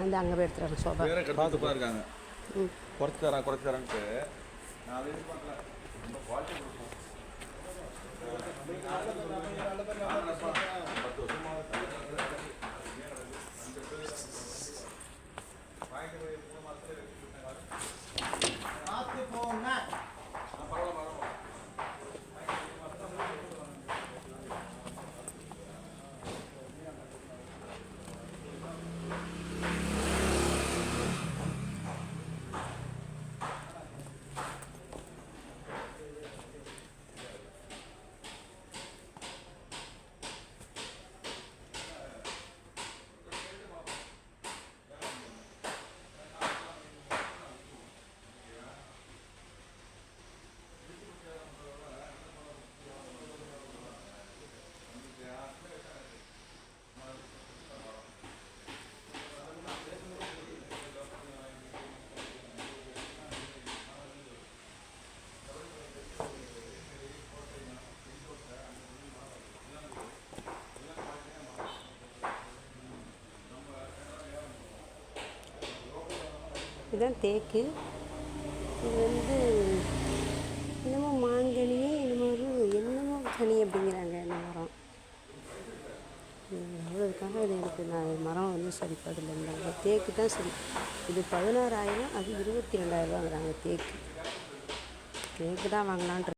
அந்த அங்கே போய் எடுத்துகிறாங்க சோபா. வேற இருக்காங்க. ம். குறைச்சி தரேன் குறைச்சி தரேன்ட்டு. நான் பண்ணுறேன் ரொம்ப குவாலிட்டி கொடுப்போம் இதுதான் தேக்கு. இது வந்து என்னமோ மாங்கனியே என்னமோ ஒரு என்னமோ சனி அப்படிங்கிறாங்க இந்த மரம். அவ்வளோதுக்காக இது எனக்கு நான் மரம் வந்து சரிப்படலை தேக்கு தான் சரி. இது பதினாறாயிரம் அது இருபத்தி ரெண்டாயிரரூவாங்கிறாங்க தேக்கு. தேக்கு தான் வாங்கலான்ட்டு